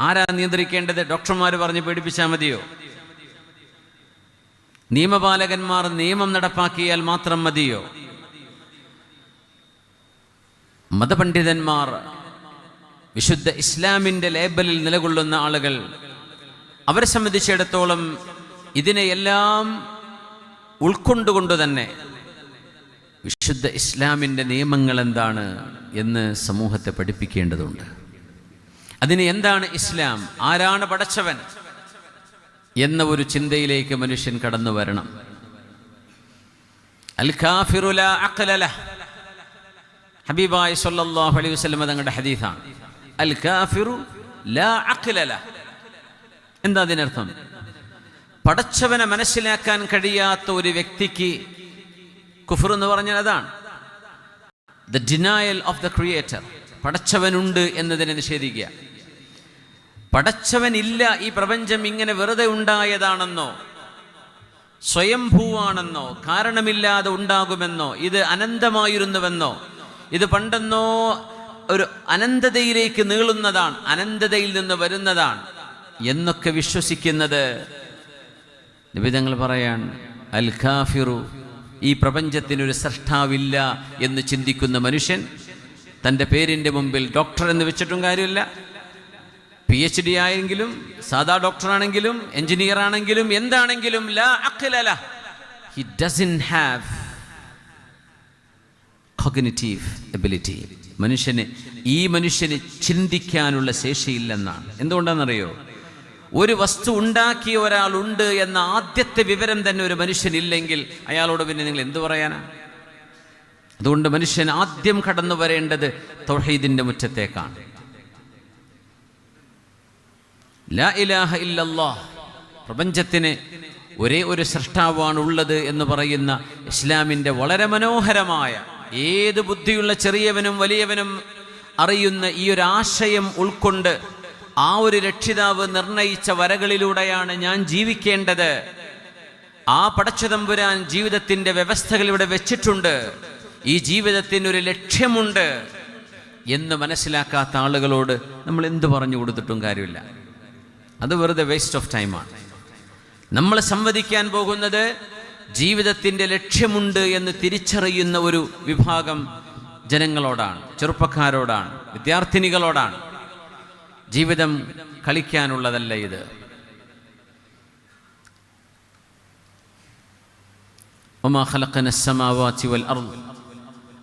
ആരാ നിയന്ത്രിക്കേണ്ടത്? ഡോക്ടർമാർ പറഞ്ഞ് പേടിപ്പിച്ചാൽ മതിയോ? നിയമപാലകന്മാർ നിയമം നടപ്പാക്കിയാൽ മാത്രം മതിയോ? മതപണ്ഡിതന്മാർ വിശുദ്ധ ഇസ്ലാമിന്റെ ലേബലിൽ നിലകൊള്ളുന്ന ആളുകൾ അവരെ സംബന്ധിച്ചിടത്തോളം ഇതിനെയെല്ലാം ഉൾക്കൊണ്ടുകൊണ്ട് തന്നെ വിശുദ്ധ ഇസ്ലാമിന്റെ നിയമങ്ങൾ എന്താണ് എന്ന് സമൂഹത്തെ പഠിപ്പിക്കേണ്ടതുണ്ട്. അതിന് എന്താണ് ഇസ്ലാം? ആരാണ് പടച്ചവൻ? എന്ന ഒരു ചിന്തയിലേക്ക് മനുഷ്യൻ കടന്നു വരണം. അൽ കാഫിറു ലാ അഖ്ല ലഹ്. ഹബീബായ സല്ലല്ലാഹു അലൈഹി വസല്ലം തങ്ങളുടെ ഹദീസാണ്. അൽ കാഫിറു ലാ അഖ്ല ലഹ്. എന്താ അതിനർത്ഥം? പടച്ചവനെ മനസ്സിലാക്കാൻ കഴിയാത്ത ഒരു വ്യക്തിക്ക് കുഫർ എന്ന് പറഞ്ഞാൽ അതാണ്. The denial of the creator പടച്ചവനുണ്ട് എന്നതിനെ നിഷേധിക്കുക. പടച്ചവനില്ല ഈ പ്രപഞ്ചം ഇങ്ങനെ വെറുതെ ഉണ്ടായതാണെന്നോ? സ്വയംഭൂവാണെന്നോ? കാരണമില്ലാതെ ഉണ്ടാകുമെന്നോ? ഇത് അനന്തമായിരുന്നുവെന്നോ? ഇത് പണ്ടെന്നോ ഒരു അനന്തതയിലേക്ക് നീളുന്നതാണ് അനന്തതയിൽ നിന്ന് വരുന്നതാണ് എന്നൊക്കെ വിശ്വസിക്കുന്നത് നിബിധങ്ങൾ പറയാൻ അൽ ഖാഫിറു ഈ പ്രപഞ്ചത്തിനൊരു സൃഷ്ടാവില്ല എന്ന് ചിന്തിക്കുന്ന മനുഷ്യൻ തന്റെ പേരിന്റെ മുമ്പിൽ ഡോക്ടർ എന്ന് വെച്ചിട്ടും കാര്യമില്ല. പി എച്ച് ഡി ആയെങ്കിലും സാധാ ഡോക്ടർ ആണെങ്കിലും എഞ്ചിനീയർ ആണെങ്കിലും എന്താണെങ്കിലും ലാ he doesn't have cognitive ability മനുഷ്യന് ഈ മനുഷ്യന് ചിന്തിക്കാനുള്ള ശേഷിയില്ലെന്നാണ്. എന്തുകൊണ്ടാണെന്നറിയോ? ഒരു വസ്തു ഉണ്ടാക്കിയ ഒരാളുണ്ട് എന്ന ആദ്യത്തെ വിവരം തന്നെ ഒരു മനുഷ്യനില്ലെങ്കിൽ അയാളോട് പിന്നെ നിങ്ങൾ എന്തു പറയാനാ? അതുകൊണ്ട് മനുഷ്യൻ ആദ്യം കടന്നു വരേണ്ടത് തൊഹീദിന്റെ മുറ്റത്തേക്കാണ്. ലാ ഇലാഹ ഇല്ലല്ലാഹ്. പ്രപഞ്ചത്തിന് ഒരേ ഒരു സൃഷ്ടാവാണ് ഉള്ളത് എന്ന് പറയുന്ന ഇസ്ലാമിന്റെ വളരെ മനോഹരമായ ഏത് ബുദ്ധിയുള്ള ചെറിയവനും വലിയവനും അറിയുന്ന ഈ ഒരു ആശയം ഉൾക്കൊണ്ട് ആ ഒരു രക്ഷിതാവ് നിർണയിച്ച വരകളിലൂടെയാണ് ഞാൻ ജീവിക്കേണ്ടത്. ആ പടച്ചതമ്പുരാൻ ജീവിതത്തിന്റെ വ്യവസ്ഥകൾ ഇവിടെ വെച്ചിട്ടുണ്ട്. ഈ ജീവിതത്തിന് ഒരു ലക്ഷ്യമുണ്ട് എന്ന് മനസ്സിലാക്കാത്ത ആളുകളോട് നമ്മൾ എന്ത് പറഞ്ഞു കൊടുത്തിട്ടും കാര്യമില്ല. അത് വെറുതെ വേസ്റ്റ് ഓഫ് ടൈമാണ് നമ്മൾ സംവദിക്കാൻ പോകുന്നത് ജീവിതത്തിൻ്റെ ലക്ഷ്യമുണ്ട് എന്ന് തിരിച്ചറിയുന്ന ഒരു വിഭാഗം ജനങ്ങളോടാണ് ചെറുപ്പക്കാരോടാണ് വിദ്യാർത്ഥിനികളോടാണ് ജീവിതം കളിക്കാനുള്ളതല്ല ഇത് ഒമാ ഖലഖന السماوات والأرض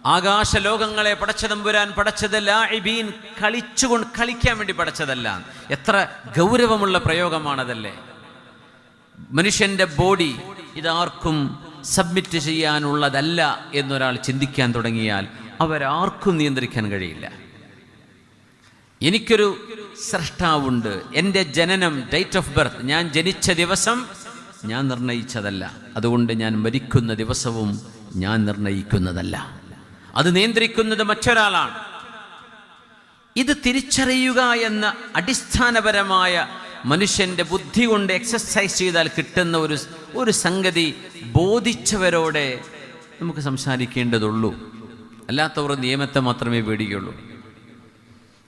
ആകാശ ലോകങ്ങളെ പടച്ചതമ്പുരാൻ പടച്ചത് ലാഇബീൻ കളിച്ചുകൊണ്ട് കളിക്കാൻ വേണ്ടി പടച്ചതല്ല. എത്ര ഗൗരവമുള്ള പ്രയോഗമാണതല്ലേ. മനുഷ്യന്റെ ബോഡി ഇതാർക്കും സബ്മിറ്റ് ചെയ്യാനുള്ളതല്ല എന്നൊരാൾ ചിന്തിക്കാൻ തുടങ്ങിയാൽ അവരാർക്കും നിയന്ത്രിക്കാൻ കഴിയില്ല. എനിക്കൊരു സൃഷ്ടാവുണ്ട്. എന്റെ ജനനം ഡേറ്റ് ഓഫ് ബർത്ത് ഞാൻ ജനിച്ച ദിവസം ഞാൻ നിർണയിച്ചതല്ല. അതുകൊണ്ട് ഞാൻ മരിക്കുന്ന ദിവസവും ഞാൻ നിർണയിക്കുന്നതല്ല. അത് നിയന്ത്രിക്കുന്നത് മറ്റൊരാളാണ്. ഇത് തിരിച്ചറിയുക എന്ന അടിസ്ഥാനപരമായ മനുഷ്യന്റെ ബുദ്ധി കൊണ്ട് എക്സസൈസ് ചെയ്താൽ കിട്ടുന്ന ഒരു ഒരു സംഗതി ബോധിച്ചവരോടെ നമുക്ക് സംസാരിക്കേണ്ടതുള്ളൂ. അല്ലാത്തവർ നിയമത്തെ മാത്രമേ പേടിക്കുള്ളൂ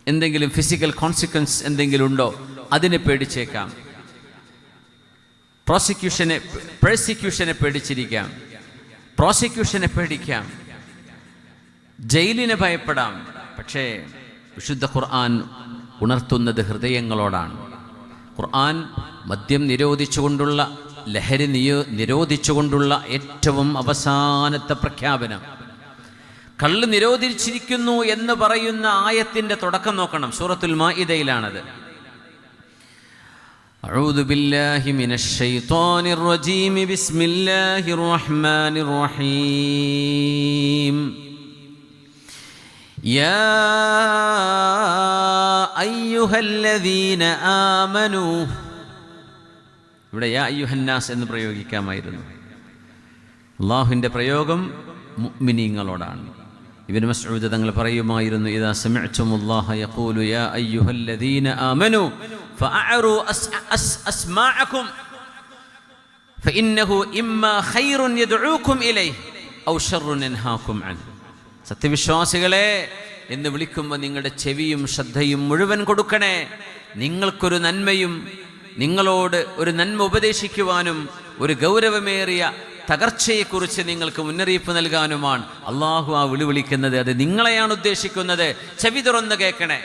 എന്തെങ്കിലും ഫിസിക്കൽ കോൺസിക്വൻസ് എന്തെങ്കിലും ഉണ്ടോ അതിനെ പേടിച്ചേക്കാം. പ്രോസിക്യൂഷനെ പ്രോസിക്യൂഷനെ പേടിച്ചിരിക്കാം. പ്രോസിക്യൂഷനെ പേടിക്കാം. ജയിലിനെ ഭയപ്പെടാം പക്ഷേ വിശുദ്ധ ഖുർആൻ ഉണർത്തുന്നത് ഹൃദയങ്ങളോടാണ് ഖുർആൻ മദ്യം നിരോധിച്ചുകൊണ്ടുള്ള ലഹരി നിയോ നിരോധിച്ചുകൊണ്ടുള്ള ഏറ്റവും അവസാനത്തെ പ്രഖ്യാപനം കള്ള് നിരോധിച്ചിരിക്കുന്നു എന്ന് പറയുന്ന ആയത്തിന്റെ തുടക്കം നോക്കണം സൂറത്തുൽ മാഇദയിലാണത് أعوذ بالله من الشيطان الرجيم بسم الله الرحمن الرحيم يا أيها الذين آمنوا ഇവിടെ യാ അയ്യുഹന്നാസ് എന്ന് പ്രയോഗിക്കാമായിരുന്നു അള്ളാഹുവിൻ്റെ പ്രയോഗം മുഅ്മിനീങ്ങളോടാണ് ഇബ്നു മസ്ഊദ് തങ്ങൾ പറയുമായിരുന്നു ഇദാ സമിഅ്തുമുല്ലാഹ യഖൂലു യാ അയ്യുഹല്ലദീന ആമനു ഫഅഅറു അസ്മാഅക്കും فإنه إما خير يدعوكم إليه أو شر ينهاكم عنه സത്യവിശ്വാസികളെ എന്ന് വിളിക്കുമ്പോൾ നിങ്ങളുടെ ചെവിയും ശ്രദ്ധയും മുഴുവൻ കൊടുക്കണേ. നിങ്ങൾക്കൊരു നന്മയും നിങ്ങളോട് ഒരു നന്മ ഉപദേശിക്കുവാനും ഒരു ഗൗരവമേറിയ തകർച്ചയെക്കുറിച്ച് നിങ്ങൾക്ക് മുന്നറിയിപ്പ് നൽകാനുമാണ്. അള്ളാഹു ആ വിളി വിളിക്കുന്നത്. അത് നിങ്ങളെയാണ് ഉദ്ദേശിക്കുന്നത്. ചെവി തുറന്ന് കേൾക്കണേ.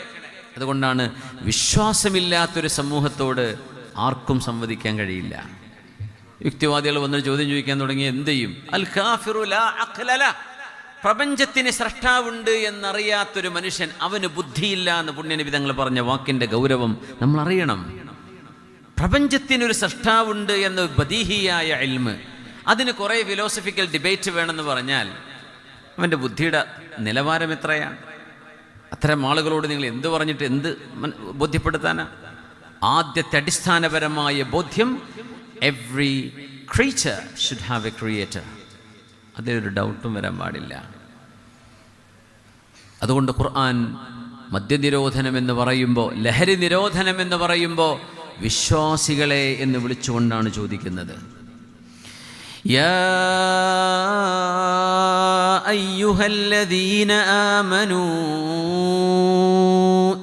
അതുകൊണ്ടാണ് വിശ്വാസമില്ലാത്തൊരു സമൂഹത്തോട് ആർക്കും സംവദിക്കാൻ കഴിയില്ല. യുക്തിവാദികൾ വന്ന് ചോദ്യം ചോദിക്കാൻ തുടങ്ങി എന്ത് ചെയ്യും? അൽ ലാ. പ്രപഞ്ചത്തിന് സൃഷ്ടാവുണ്ട് എന്നറിയാത്തൊരു മനുഷ്യൻ അവന് ബുദ്ധിയില്ല എന്ന് പുണ്യനബി തങ്ങൾ പറഞ്ഞ വാക്കിന്റെ ഗൗരവം നമ്മൾ അറിയണം പ്രപഞ്ചത്തിനൊരു സൃഷ്ടാവുണ്ട് എന്ന ബദീഹിയായ ഇൽമ് അതിന് കുറേ ഫിലോസഫിക്കൽ ഡിബേറ്റ് വേണമെന്ന് പറഞ്ഞാൽ അവന്റെ ബുദ്ധിയുടെ നിലവാരം എത്രയാണ്? അത്തരം ആളുകളോട് നിങ്ങൾ എന്ത് പറഞ്ഞിട്ട് എന്ത് ബോധ്യപ്പെടുത്താനാ? ആദ്യത്തെ അടിസ്ഥാനപരമായ ബോധ്യം every creature should have a creator അതിലൊരു ഡൗട്ടും വരാൻ പാടില്ല. അതുകൊണ്ട് ഖുർആൻ മദ്യനിരോധനം എന്ന് പറയുമ്പോൾ ലഹരി നിരോധനം എന്ന് പറയുമ്പോൾ വിശ്വാസികളെ എന്ന് വിളിച്ചുകൊണ്ടാണ് ചോദിക്കുന്നത്.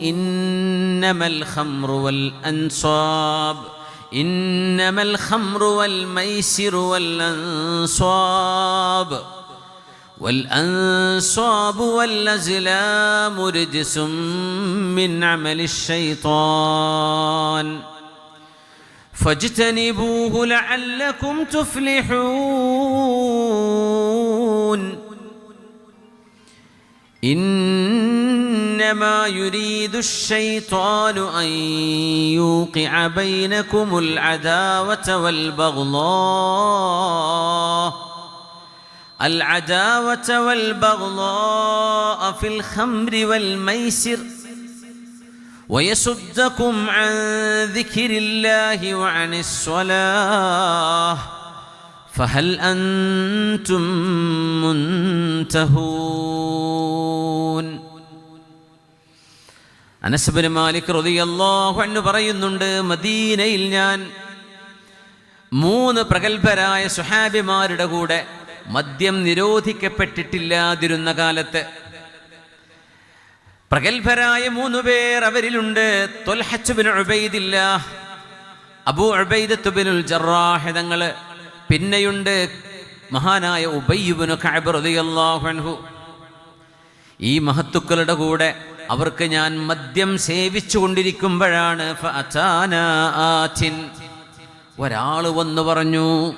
ഇന്നമൽ ഖംറു വൽ അൻസാബ് إنما الخمر والميسر والأنصاب والأنصاب والأزلام رجس من عمل الشيطان فاجتنبوه لعلكم تفلحون إنما يريد الشيطان أن يوقع بينكم العداوة والبغضاء. العداوة والبغضاء في الخمر والميسر. ويصدكم عن ذكر الله وعن الصلاة. فهل أنتم منتهون؟ അനസബിന് മാലിക് റളിയല്ലാഹു അൻഹു പറയുന്നുണ്ട് മദീനയിൽ ഞാൻ മൂന്ന് പ്രഗത്ഭരായ സുഹാബിമാരുടെ കൂടെ മദ്യം നിരോധിക്കപ്പെട്ടിട്ടില്ലാതിരുന്ന കാലത്ത് പ്രഗത്ഭരായ മൂന്ന് പേർ അവരിലുണ്ട്. ത്വൽഹച്ച് ബിൻ ഉബൈദില്ല അബൂ ഉബൈദത്ത് ബിനുൽ ജറാഹ് തങ്ങൾ. പിന്നെയുണ്ട് മഹാനായ ഉബയ്യുബിനു കഅബ് റളിയല്ലാഹു അൻഹു. ഈ മഹത്തുക്കളുടെ കൂടെ അവർക്ക് ഞാൻ മദ്യം സേവിച്ചു കൊണ്ടിരിക്കുമ്പോഴാണ് ഒരാൾ വന്നു പറഞ്ഞു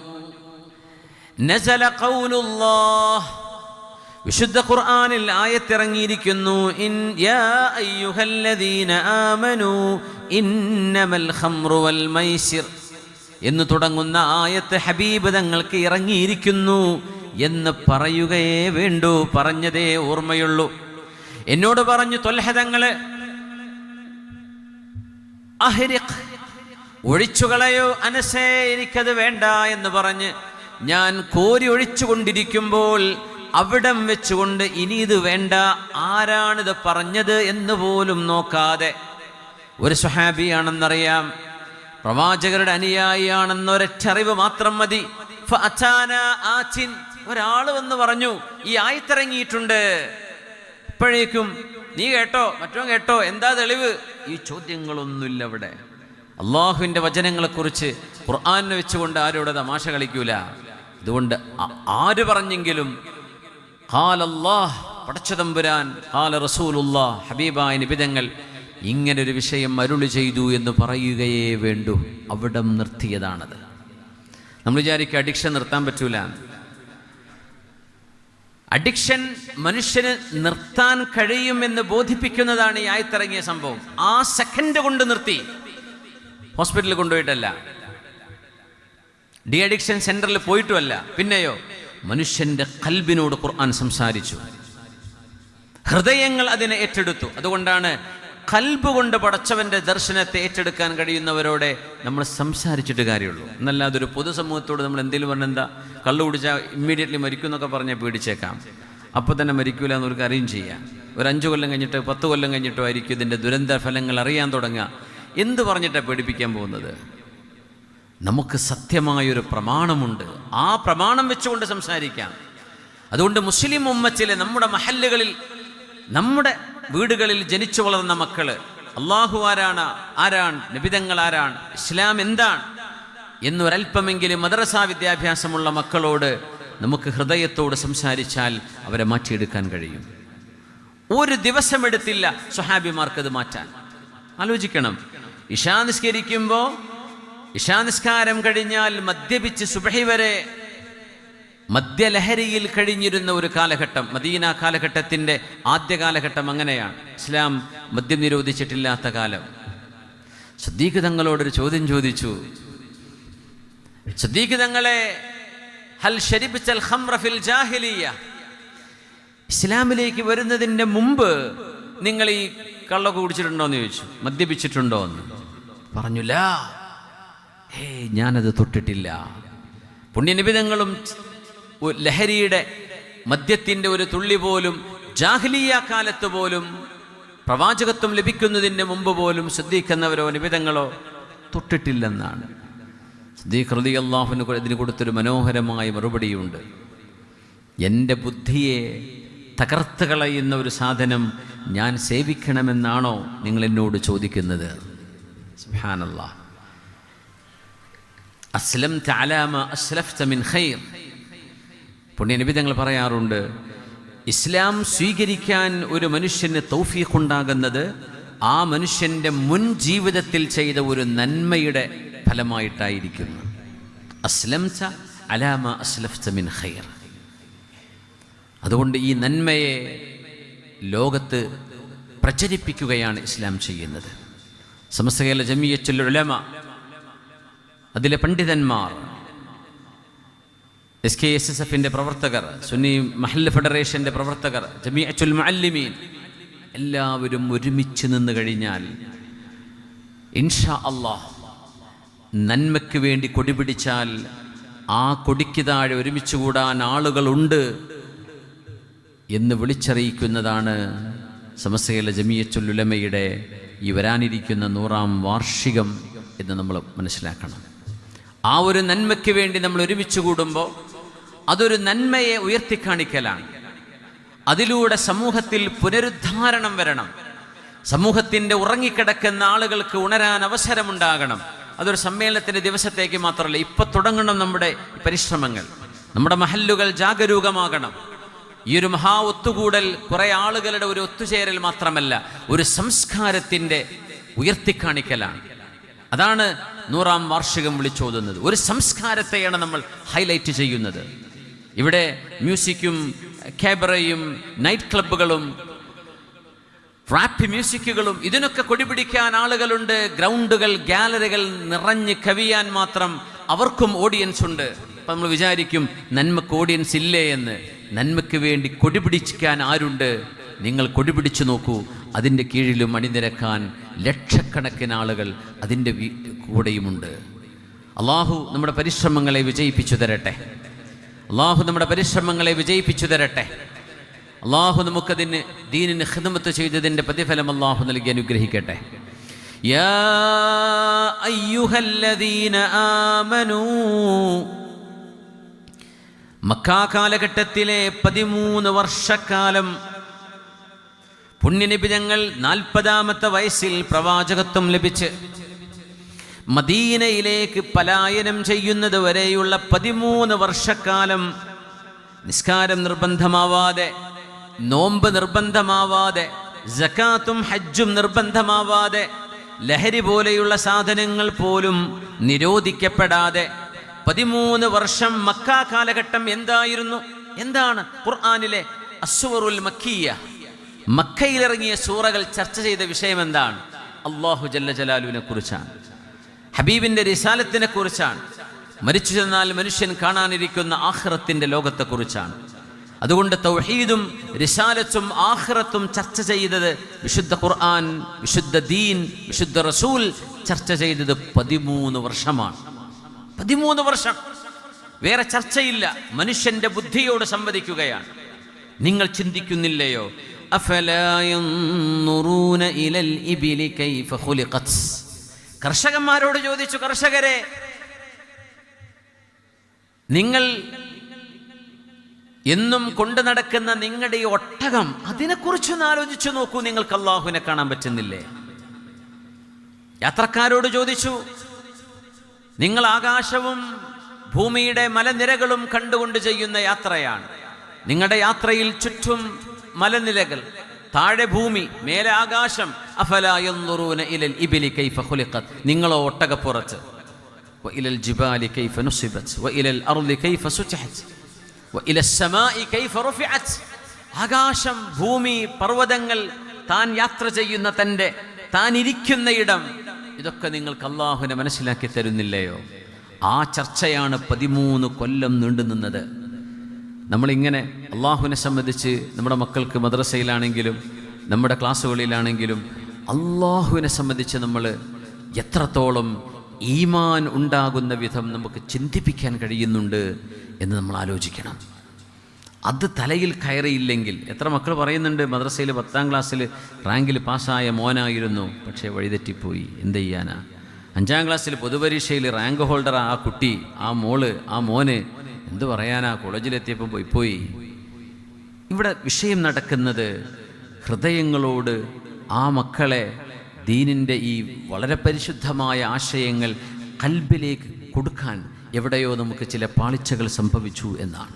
നസല ഖൗലുല്ലാഹ്. വിശുദ്ധ ഖുർആനിൽ ആയത്തിറങ്ങിയിരിക്കുന്നു ഇൻ യാ അയ്യുഹല്ലദീന ഇന്നമൽ ഖംറു എന്ന് തുടങ്ങുന്ന ആയത്ത് ഹബീബ് തങ്ങൾക്ക് ഇറങ്ങിയിരിക്കുന്നു എന്ന് പറയുകയേ വേണ്ടൂ പറഞ്ഞതേ ഓർമ്മയുള്ളൂ. എന്നോട് പറഞ്ഞു തൊൽഹതങ്ങൾ അഹ്രിഖ് ഒഴിച്ചുകളയോ അനസേ എനിക്കത് വേണ്ട എന്ന് പറഞ്ഞ് ഞാൻ കോരി ഒഴിച്ചുകൊണ്ടിരിക്കുമ്പോൾ അവിടം വെച്ചുകൊണ്ട് ഇനി ഇത് വേണ്ട ആരാണിത് പറഞ്ഞത് എന്ന് പോലും നോക്കാതെ ഒരു സുഹാബിയാണെന്നറിയാം പ്രവാചകരുടെ അനുയായിയാണെന്ന ഒരൊറ്ററിവ് മാത്രം മതി. ഒരാൾ വന്ന് പറഞ്ഞു ഈ ആയത്തിറങ്ങിയിട്ടുണ്ട് ഇപ്പോഴേക്കും നീ കേട്ടോ? മറ്റോ കേട്ടോ? എന്താ തെളിവ്? ഈ ചോദ്യങ്ങളൊന്നുമില്ല അവിടെ അള്ളാഹുവിന്റെ വചനങ്ങളെക്കുറിച്ച് ഖുർആാനിനെ വെച്ചുകൊണ്ട് ആരും ഇവിടെ തമാശ കളിക്കൂല. അതുകൊണ്ട് ആര് പറഞ്ഞെങ്കിലും ഹാലല്ലാഹ് പടച്ചതമ്പുരാൻ ഹാല റസൂലുള്ള ഹബീബായ നിബിതങ്ങൾ ഇങ്ങനൊരു വിഷയം അരുളി ചെയ്തു എന്ന് പറയുകയേ വേണ്ടു. അവിടം നിർത്തിയതാണത്. നമ്മൾ വിചാരിക്കുക അഡിക്ഷൻ നിർത്താൻ പറ്റൂല. അഡിക്ഷൻ മനുഷ്യന് നിർത്താൻ കഴിയുമെന്ന് ബോധിപ്പിക്കുന്നതാണ് ഈ ആയത്തിറങ്ങിയ സംഭവം. ആ സെക്കൻഡ് കൊണ്ട് നിർത്തി. ഹോസ്പിറ്റലിൽ കൊണ്ടുപോയിട്ടല്ല. ഡി അഡിക്ഷൻ സെന്ററിൽ പോയിട്ടുമല്ല. പിന്നെയോ മനുഷ്യന്റെ കൽബിനോട് ഖുർആൻ സംസാരിച്ചു. ഹൃദയങ്ങൾ അതിനെ ഏറ്റെടുത്തു. അതുകൊണ്ടാണ് കൽബ് കൊണ്ട് പടച്ചവന്റെ ദർശനത്തെ ഏറ്റെടുക്കാൻ കഴിയുന്നവരോടെ നമ്മൾ സംസാരിച്ചിട്ട് കാര്യമുള്ളൂ. എന്നല്ലാതെ ഒരു പൊതുസമൂഹത്തോട് നമ്മൾ എന്തെങ്കിലും പറഞ്ഞ എന്താ കള്ളു കുടിച്ചാൽ ഇമ്മീഡിയറ്റ്ലി മരിക്കും എന്നൊക്കെ പറഞ്ഞാൽ പേടിച്ചേക്കാം. അപ്പോൾ തന്നെ മരിക്കൂല എന്നൊരു അറിയും ചെയ്യാം. ഒരു അഞ്ചു കൊല്ലം കഴിഞ്ഞിട്ട് പത്ത് കൊല്ലം കഴിഞ്ഞിട്ടോ ആയിരിക്കും ഇതിന്റെ ദുരന്ത ഫലങ്ങൾ അറിയാൻ തുടങ്ങുക. എന്ത് പറഞ്ഞിട്ടാണ് പേടിപ്പിക്കാൻ പോകുന്നത്? നമുക്ക് സത്യമായൊരു പ്രമാണമുണ്ട്. ആ പ്രമാണം വെച്ചുകൊണ്ട് സംസാരിക്കാം. അതുകൊണ്ട് മുസ്ലിം ഉമ്മച്ചിലെ നമ്മുടെ മഹല്ലുകളിൽ നമ്മുടെ വീടുകളിൽ ജനിച്ചു വളർന്ന മക്കൾ അള്ളാഹു ആരാണ് ആരാണ് നിബിതങ്ങൾ ആരാണ് ഇസ്ലാം എന്താണ് എന്നൊരല്പമെങ്കിലും മദ്രസാ വിദ്യാഭ്യാസമുള്ള മക്കളോട് നമുക്ക് ഹൃദയത്തോട് സംസാരിച്ചാൽ അവരെ മാറ്റിയെടുക്കാൻ കഴിയും. ഒരു ദിവസം ദിവസമെടുത്തില്ല സ്വഹാബിമാർക്കത് മാറ്റാൻ. ആലോചിക്കണം. ഇഷാ നിസ്കരിക്കുമ്പോൾ ഇഷാ നിസ്കാരം കഴിഞ്ഞാൽ മദ്യപിച്ച് സുബഹി വരെ മദ്യലഹരിയിൽ കഴിഞ്ഞിരുന്ന ഒരു കാലഘട്ടം മദീന കാലഘട്ടത്തിന്റെ ആദ്യ കാലഘട്ടം അങ്ങനെയാണ്. ഇസ്ലാം മദ്യം നിരോധിച്ചിട്ടില്ലാത്ത കാലം. സദ്ദീഖ് തങ്ങളോടൊരു ചോദ്യം ചോദിച്ചു. സദ്ദീഖ് തങ്ങളെ ഹൽ ഷരിബിച്ചൽ ഖംറ ഫിൽ ജാഹിലിയ? ഇസ്ലാമിലേക്ക് വരുന്നതിന്റെ മുമ്പ് നിങ്ങൾ ഈ കള്ളൊക്കെ കുടിച്ചിട്ടുണ്ടോ എന്ന് ചോദിച്ചു. മദ്യപിച്ചിട്ടുണ്ടോ എന്ന് പറഞ്ഞില്ല ഏയ് ഞാനത് തൊട്ടിട്ടില്ല. പുണ്യനിബിതങ്ങളും ഒ- ലഹരിയുടെ മദ്യത്തിന്റെ ഒരു തുള്ളി പോലും ജാഹ്ലിയ കാലത്ത് പോലും പ്രവാചകത്വം ലഭിക്കുന്നതിന് മുമ്പ് പോലും ശ്രദ്ധിക്കുന്നവരോ നിബിതങ്ങളോ തൊട്ടിട്ടില്ലെന്നാണ്. സിദ്ദീഖ് ഹൃദി അള്ളാഹുവിന് ഇതിന് കൊടുത്തൊരു മനോഹരമായ മറുപടിയുണ്ട്. എന്റെ ബുദ്ധിയെ തകർത്ത് കളയുന്ന ഒരു സാധനം ഞാൻ സേവിക്കണമെന്നാണോ നിങ്ങൾ എന്നോട് ചോദിക്കുന്നത് അസ്ലം തലാമ അസ്ലഫ്ത മിൻ ഖൈർ. പുണ്യനബി തങ്ങൾ പറയാറുണ്ട് ഇസ്ലാം സ്വീകരിക്കാൻ ഒരു മനുഷ്യന് തൗഫീഖ് ഉണ്ടാകുന്നത് ആ മനുഷ്യന്റെ മുൻ ജീവിതത്തിൽ ചെയ്ത ഒരു നന്മയുടെ ഫലമായിട്ടായിരിക്കുന്നു. അസ്ലംസ അലാമ അസ്ലഫ്ത മിൻ ഖൈർ. അതുകൊണ്ട് ഈ നന്മയെ ലോകത്ത് പ്രചരിപ്പിക്കുകയാണ് ഇസ്ലാം ചെയ്യുന്നത്. സമസ്തകേല ജമിയച്ചുൽ ഉലമ അതിലെ പണ്ഡിതന്മാർ എസ് കെ എസ് എസ് എഫിന്റെ പ്രവർത്തകർ സുന്നി മഹല്ല് ഫെഡറേഷന്റെ പ്രവർത്തകർ ജമിഅച്ചുൽ മഅല്ലിമീൻ എല്ലാവരും ഒരുമിച്ച് നിന്ന് കഴിഞ്ഞാൽ ഇൻഷാ അള്ളാഹ് നന്മയ്ക്ക് വേണ്ടി കൊടി പിടിച്ചാൽ ആ കൊടിക്ക് താഴെ ഒരുമിച്ച് കൂടാൻ ആളുകളുണ്ട് എന്ന് വിളിച്ചറിയിക്കുന്നതാണ് സമസ്തയിലെ ജമിയച്ചുല്ലുലമയുടെ ഈ വരാനിരിക്കുന്ന നൂറാം വാർഷികം എന്ന് നമ്മൾ മനസ്സിലാക്കണം. ആ ഒരു നന്മയ്ക്ക് വേണ്ടി നമ്മൾ ഒരുമിച്ച് കൂടുമ്പോൾ അതൊരു നന്മയെ ഉയർത്തിക്കാണിക്കലാണ്. അതിലൂടെ സമൂഹത്തിൽ പുനരുദ്ധാരണം വരണം. സമൂഹത്തിന്റെ ഉറങ്ങിക്കിടക്കുന്ന ആളുകൾക്ക് ഉണരാൻ അവസരമുണ്ടാകണം. അതൊരു സമ്മേളനത്തിന്റെ ദിവസത്തേക്ക് മാത്രമല്ല ഇപ്പം തുടങ്ങണം നമ്മുടെ പരിശ്രമങ്ങൾ. നമ്മുടെ മഹല്ലുകൾ ജാഗരൂകമാകണം. ഈ ഒരു മഹാ ഒത്തുകൂടൽ കുറേ ആളുകളുടെ ഒരു ഒത്തുചേരൽ മാത്രമല്ല ഒരു സംസ്കാരത്തിന്റെ ഉയർത്തിക്കാണിക്കലാണ്. അതാണ് നൂറാം വാർഷികം വിളിച്ചോതുന്നത്. ഒരു സംസ്കാരത്തെയാണ് നമ്മൾ ഹൈലൈറ്റ് ചെയ്യുന്നത്. ഇവിടെ മ്യൂസിക്കും ക്യാബറയും നൈറ്റ് ക്ലബ്ബുകളും റാപ്പ് മ്യൂസിക്കുകളും ഇതിനൊക്കെ കൊടിപിടിക്കാൻ ആളുകളുണ്ട്. ഗ്രൗണ്ടുകൾ ഗാലറികൾ നിറഞ്ഞ് കവിയാൻ മാത്രം അവർക്കും ഓഡിയൻസ് ഉണ്ട്. അപ്പം നമ്മൾ വിചാരിക്കും നന്മക്ക് ഓഡിയൻസ് ഇല്ലേ എന്ന്. നന്മയ്ക്ക് വേണ്ടി കൊടിപിടിക്കാൻ ആരുണ്ട്? നിങ്ങൾ കൊടിപിടിച്ചു നോക്കൂ. അതിന്റെ കീഴിലും അണിനിരക്കാൻ ലക്ഷക്കണക്കിന് ആളുകൾ അതിന്റെ കൂടെയുമുണ്ട്. അള്ളാഹു നമ്മുടെ പരിശ്രമങ്ങളെ വിജയിപ്പിച്ചു തരട്ടെ. അള്ളാഹു നമ്മുടെ പരിശ്രമങ്ങളെ വിജയിപ്പിച്ചു തരട്ടെ. അള്ളാഹു നമുക്കതിന് ദീനിന് ഹിദമത്ത് ചെയ്തതിന്റെ പ്രതിഫലം അള്ളാഹു നൽകി അനുഗ്രഹിക്കട്ടെ. ആമനൂ. മക്ക കാലഘട്ടത്തിലെ പതിമൂന്ന് വർഷക്കാലം പുണ്യനബി ഞങ്ങൾ നാൽപ്പതാമത്തെ വയസ്സിൽ പ്രവാചകത്വം ലഭിച്ച് മദീനയിലേക്ക് പലായനം ചെയ്യുന്നത് വരെയുള്ള പതിമൂന്ന് വർഷക്കാലം നിസ്കാരം നിർബന്ധമാവാതെ നോമ്പ് നിർബന്ധമാവാതെ ജക്കാത്തും ഹജ്ജും നിർബന്ധമാവാതെ ലഹരി പോലെയുള്ള സാധനങ്ങൾ പോലും നിരോധിക്കപ്പെടാതെ പതിമൂന്ന് വർഷം മക്ക കാലഘട്ടം എന്തായിരുന്നു? എന്താണ് ഖുർആാനിലെ അസ്വറുൽ മക്കിയ? മക്കയിലിറങ്ങിയ സൂറകൾ ചർച്ച ചെയ്ത വിഷയം എന്താണ്? അള്ളാഹു ജല്ല ജലാലുവിനെ കുറിച്ചാണ്. ഹബീബിന്റെ റിസാലത്തിനെ കുറിച്ചാണ്. മരിച്ചു ചെന്നാൽ മനുഷ്യൻ കാണാനിരിക്കുന്ന ആഖിറത്തിന്റെ ലോകത്തെക്കുറിച്ചാണ് അതുകൊണ്ട് തൗഹീദും റിസാലത്തും ആഹ്റത്തും ചർച്ച ചെയ്തത് വിശുദ്ധ ഖുർആൻ വിശുദ്ധ ദീൻ വിശുദ്ധ റസൂൽ ചർച്ച ചെയ്തത് പതിമൂന്ന് വർഷമാണ്. പതിമൂന്ന് വർഷം. വേറെ ചർച്ചയില്ല. മനുഷ്യന്റെ ബുദ്ധിയോട് സംവദിക്കുകയാണ്. നിങ്ങൾ ചിന്തിക്കുന്നില്ലയോ? അഫലാ ഇലൽ ഇബിലി കൈഫ കർഷകന്മാരോട് ചോദിച്ചു കർഷകരെ നിങ്ങൾ എന്നും കൊണ്ടു നടക്കുന്ന നിങ്ങളുടെ ഈ ഒട്ടകം അതിനെക്കുറിച്ചൊന്ന് ആലോചിച്ചു നോക്കൂ. നിങ്ങൾക്ക് അള്ളാഹുവിനെ കാണാൻ പറ്റുന്നില്ലേ? യാത്രക്കാരോട് ചോദിച്ചു നിങ്ങൾ ആകാശവും ഭൂമിയുടെ മലനിരകളും കണ്ടുകൊണ്ട് ചെയ്യുന്ന യാത്രയാണ്. നിങ്ങളുടെ യാത്രയിൽ ചുറ്റും മലനിരകൾ താഴെ ഭൂമി മേലെ ആകാശം അഫലായൂന ഇലൽ ഇബിലി കൈഫ ഖുലിഖത് നിങ്ങളോ ഒട്ടകപ്പുറത്ത് وإلى الجبال كيف نصبت وإلى الأرض كيف سطحت وإلى السماء كيف رفعت ആകാശം ഭൂമി പർവ്വതങ്ങൾ താൻ യാത്ര ചെയ്യുന്ന തൻ്റെ താൻ ഇരിക്കുന്ന ഇടം ഇതൊക്കെ നിങ്ങൾക്ക് അള്ളാഹുവിനെ മനസ്സിലാക്കി തരുന്നില്ലയോ ആ ചർച്ചയാണ് പതിമൂന്ന് കൊല്ലം നീണ്ടു നിന്നത് നമ്മളിങ്ങനെ അള്ളാഹുവിനെ സംബന്ധിച്ച് നമ്മുടെ മക്കൾക്ക് മദ്രസയിലാണെങ്കിലും നമ്മുടെ ക്ലാസ്സുകളിലാണെങ്കിലും അള്ളാഹുവിനെ സംബന്ധിച്ച് നമ്മൾ എത്രത്തോളം ഈമാൻ ഉണ്ടാകുന്ന വിധം നമുക്ക് ചിന്തിപ്പിക്കാൻ കഴിയുന്നുണ്ട് എന്ന് നമ്മൾ ആലോചിക്കണം. അത് തലയിൽ കയറിയില്ലെങ്കിൽ എത്ര മക്കൾ പറയുന്നുണ്ട് മദ്രസയിൽ പത്താം ക്ലാസ്സിൽ റാങ്കിൽ പാസ്സായ മോനായിരുന്നു പക്ഷേ വഴിതെറ്റിപ്പോയി. എന്ത് ചെയ്യാനാ? അഞ്ചാം ക്ലാസ്സിൽ പൊതുപരീക്ഷയിൽ റാങ്ക് ഹോൾഡർ ആ കുട്ടി ആ മോൾ ആ മോന് എന്ത് പറയാനാ? കോളേജിലെത്തിയപ്പോൾ പോയി പോയി. ഇവിടെ വിഷയം നടക്കുന്നത് ഹൃദയങ്ങളോട് ആ മക്കളെ ദീനിന്റെ ഈ വളരെ പരിശുദ്ധമായ ആശയങ്ങൾ കൽബിലേക്ക് കൊടുക്കാൻ എവിടെയോ നമുക്ക് ചില പാളിച്ചകൾ സംഭവിച്ചു എന്നാണ്.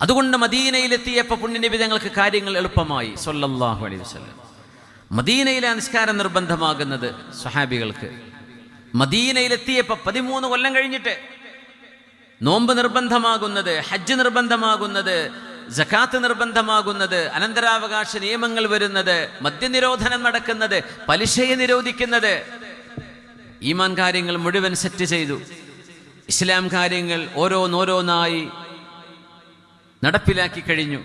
അതുകൊണ്ട് മദീനയിലെത്തിയപ്പോൾ പുണ്യനബി ഞങ്ങൾക്ക് കാര്യങ്ങൾ എളുപ്പമായി സൊല്ലാഹു അലൈഹി വസ്ലം മദീനയിലെ നിസ്കാരം നിർബന്ധമാകുന്നത് സ്വഹാബികൾക്ക്. മദീനയിലെത്തിയപ്പോൾ പതിമൂന്ന് കൊല്ലം കഴിഞ്ഞിട്ട് നോമ്പ് നിർബന്ധമാകുന്നത് ഹജ്ജ് നിർബന്ധമാകുന്നത് ജക്കാത്ത് നിർബന്ധമാകുന്നത് അനന്തരാവകാശ നിയമങ്ങൾ വരുന്നത് മദ്യനിരോധനം നടക്കുന്നത് പലിശയെ നിരോധിക്കുന്നത്. ഈമാൻ കാര്യങ്ങൾ മുഴുവൻ സെറ്റ് ചെയ്തു. ഇസ്ലാം കാര്യങ്ങൾ ഓരോന്നോരോന്നായി നടപ്പിലാക്കി കഴിഞ്ഞു.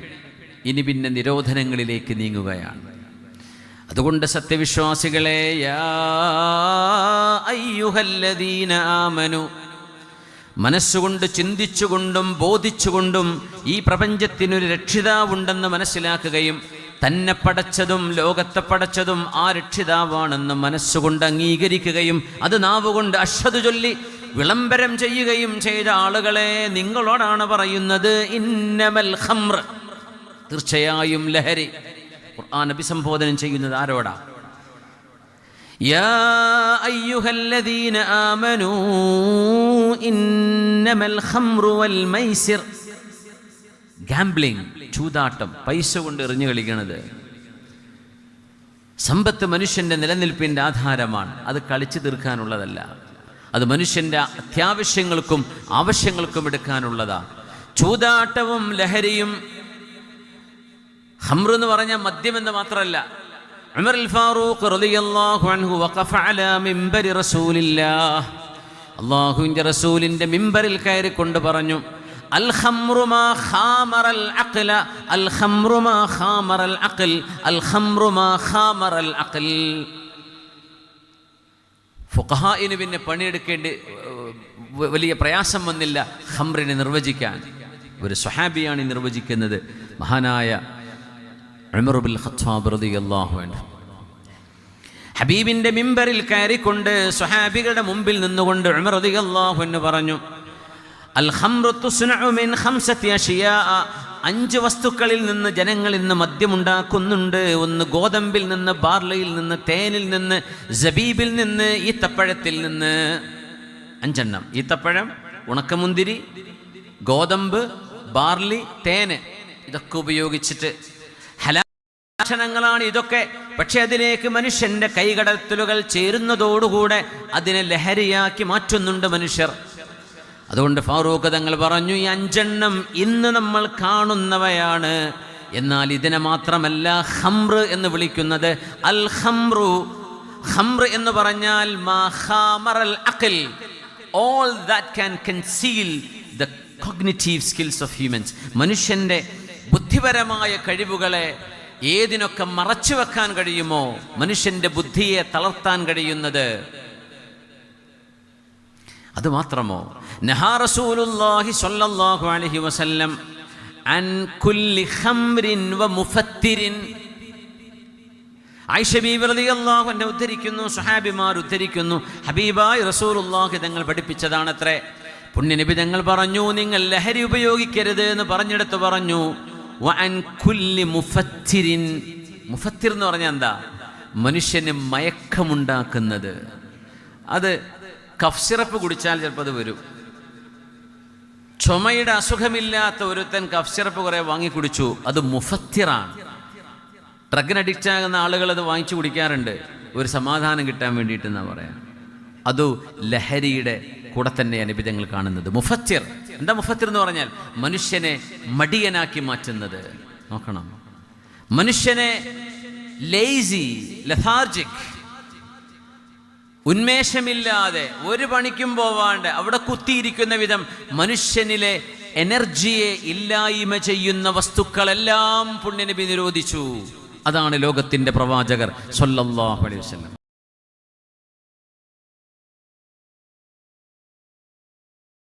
ഇനി പിന്നെ നിരോധനങ്ങളിലേക്ക് നീങ്ങുകയാണ്. അതുകൊണ്ട് സത്യവിശ്വാസികളെ യാ അയ്യുഹല്ലദീന ആമനു മനസ്സുകൊണ്ട് ചിന്തിച്ചുകൊണ്ടും ബോധിച്ചുകൊണ്ടും ഈ പ്രപഞ്ചത്തിനൊരു രക്ഷിതാവുണ്ടെന്ന് മനസ്സിലാക്കുകയും തന്നെ പടച്ചതും ലോകത്തെ പടച്ചതും ആ രക്ഷിതാവാണെന്ന് മനസ്സുകൊണ്ട് അംഗീകരിക്കുകയും അത് നാവുകൊണ്ട് അശ്വതു ചൊല്ലി വിളംബരം ചെയ്യുകയും ചെയ്ത ആളുകളെ നിങ്ങളോടാണ് പറയുന്നത്. ഇന്നമൽ ഖംർ. തീർച്ചയായും ലഹരി. ഖുർആൻ അഭിസംബോധനം ചെയ്യുന്നത് ആരോടാ? يا أيها الذين آمنوا إنما الخمر والميسر ഗാംബ്ലിംഗ് ചൂതാട്ടം പൈസ കൊണ്ട് എറിഞ്ഞു കളിക്കണത് സമ്പത്ത് മനുഷ്യന്റെ നിലനിൽപ്പിന്റെ ആധാരമാണ് അത് കളിച്ചു തീർക്കാനുള്ളതല്ല അത് മനുഷ്യന്റെ അത്യാവശ്യങ്ങൾക്കും ആവശ്യങ്ങൾക്കും എടുക്കാനുള്ളതാ ചൂതാട്ടവും ലഹരിയും ഹംറു എന്ന് പറഞ്ഞ മദ്യം എന്ന് ഉമർ അൽ ഫാറൂഖ് റളിയല്ലാഹു അൻഹു വഖഫ അലാ മിംബരി റസൂലില്ലാഹ്. അല്ലാഹുവിന്റെ റസൂലിന്റെ മിമ്പറിൽ കയറി കൊണ്ട് പറഞ്ഞു അൽ ഖംറു മാ ഖാമറൽ അഖ്ല അൽ ഖംറു മാ ഖാമറൽ അഖ്ൽ അൽ ഖംറു മാ ഖാമറൽ അഖ്ൽ. ഫുഖഹായിന് പിന്നെ പണിയെടുക്കേണ്ടി വലിയ പ്രയാസം വന്നില്ല ഖംറിനെ നിർവചിക്കാൻ. ഒരു സ്വഹാബിയാണ് നിർവചിക്കുന്നത്. മഹാനായ ഉമറുബിൽ ഖത്താബ് ഹബീബിന്റെ മിമ്പറിൽ കയറിക്കൊണ്ട് സുഹാബികളുടെ മുമ്പിൽ നിന്നുകൊണ്ട് ഉമർ അൻഹു പറഞ്ഞു അൽ അഞ്ച് വസ്തുക്കളിൽ നിന്ന് ജനങ്ങൾ ഇന്ന് മദ്യമുണ്ടാക്കുന്നുണ്ട്. ഒന്ന് ഗോതമ്പിൽ നിന്ന് ബാർലയിൽ നിന്ന് തേനിൽ നിന്ന് ജബീബിൽ നിന്ന് ഈത്തപ്പഴത്തിൽ നിന്ന്. അഞ്ചെണ്ണം. ഈത്തപ്പഴം ഉണക്കമുന്തിരി ഗോതമ്പ് ബാർലി തേന്. ഇതൊക്കെ ഉപയോഗിച്ചിട്ട് ഭക്ഷണങ്ങളാണ് ഇതൊക്കെ. പക്ഷെ അതിലേക്ക് മനുഷ്യന്റെ കൈകടത്തലുകൾ ചേരുന്നതോടുകൂടെ അതിനെ ലഹരിയാക്കി മാറ്റുന്നുണ്ട് മനുഷ്യർ. അതുകൊണ്ട് ഫാറൂഖ് തങ്ങൾ പറഞ്ഞു ഈ അഞ്ചെണ്ണം ഇന്ന് നമ്മൾ കാണുന്നവയാണ്. എന്നാൽ ഇതിനെ മാത്രമല്ല ഹംറ് എന്ന് വിളിക്കുന്നത്. അൽ ഹംറു ഹംറ് എന്ന് പറഞ്ഞാൽ Akhil. All that can conceal the cognitive skills of humans മനുഷ്യന്റെ ബുദ്ധിപരമായ കഴിവുകളെ ഏതിനൊക്കെ മറച്ചു വെക്കാൻ കഴിയുമോ? മനുഷ്യന്റെ ബുദ്ധിയെ തളർത്താൻ കഴിയുന്നത് അത് മാത്രമോ? നഹാ റസൂലുള്ളാഹി സ്വല്ലല്ലാഹു അലൈഹി വസല്ലം അൻ കുല്ലി ഖംറിൻ വ മുഫത്തിരിൻ. ആയിഷ ബീബി റളിയല്ലാഹു അൻഹ ഉദ്ധരിക്കുന്നു സ്വഹാബിമാർ ഉദ്ധരിക്കുന്നു. ഹബീബായി റസൂലുള്ളാഹി തങ്ങൾ പഠിപ്പിച്ചതാണത്രേ. പുണ്യനബി തങ്ങൾ പറഞ്ഞു നിങ്ങൾ ലഹരി ഉപയോഗിക്കരുത് എന്ന് പറഞ്ഞെടുത്ത് പറഞ്ഞു. മുഫത്തിർ എന്ന് പറഞ്ഞാൽ എന്താ? മനുഷ്യന് മയക്കമുണ്ടാക്കുന്നത്. അത് കഫ് സിറപ്പ് കുടിച്ചാൽ ചിലപ്പോൾ അത് വരും. ചുമയുടെ അസുഖമില്ലാത്ത ഒരുത്തൻ കഫ് സിറപ്പ് കുറെ വാങ്ങി കുടിച്ചു. അത് മുഫത്തിറാണ്. ഡ്രഗിന് അഡിക്റ്റ് ആകുന്ന ആളുകൾ അത് വാങ്ങിച്ചു കുടിക്കാറുണ്ട്. ഒരു സമാധാനം കിട്ടാൻ വേണ്ടിയിട്ട് എന്നാ പറയാം. അത് ലഹരിയുടെ കൂടെ തന്നെയാണ് നിബിധങ്ങൾ കാണുന്നത്. മുഫത്തിർ. എന്താ മുഫത്തിർ എന്ന് പറഞ്ഞാൽ? മനുഷ്യനെ മടിയനാക്കി മാറ്റുന്നത്. നോക്കണം. മനുഷ്യനെ ലേസി ലഥാർജിക് ഉന്മേഷമില്ലാതെ ഒരു പണിക്കും പോവാണ്ട് അവിടെ കുത്തിയിരിക്കുന്ന വിധം മനുഷ്യനിലെ എനർജിയെ ഇല്ലായ്മ ചെയ്യുന്ന വസ്തുക്കളെല്ലാം പുണ്യനബി നിരോധിച്ചു. അതാണ് ലോകത്തിന്റെ പ്രവാചകർ സൊല്ലാഹു അലൈഹി വസല്ലം.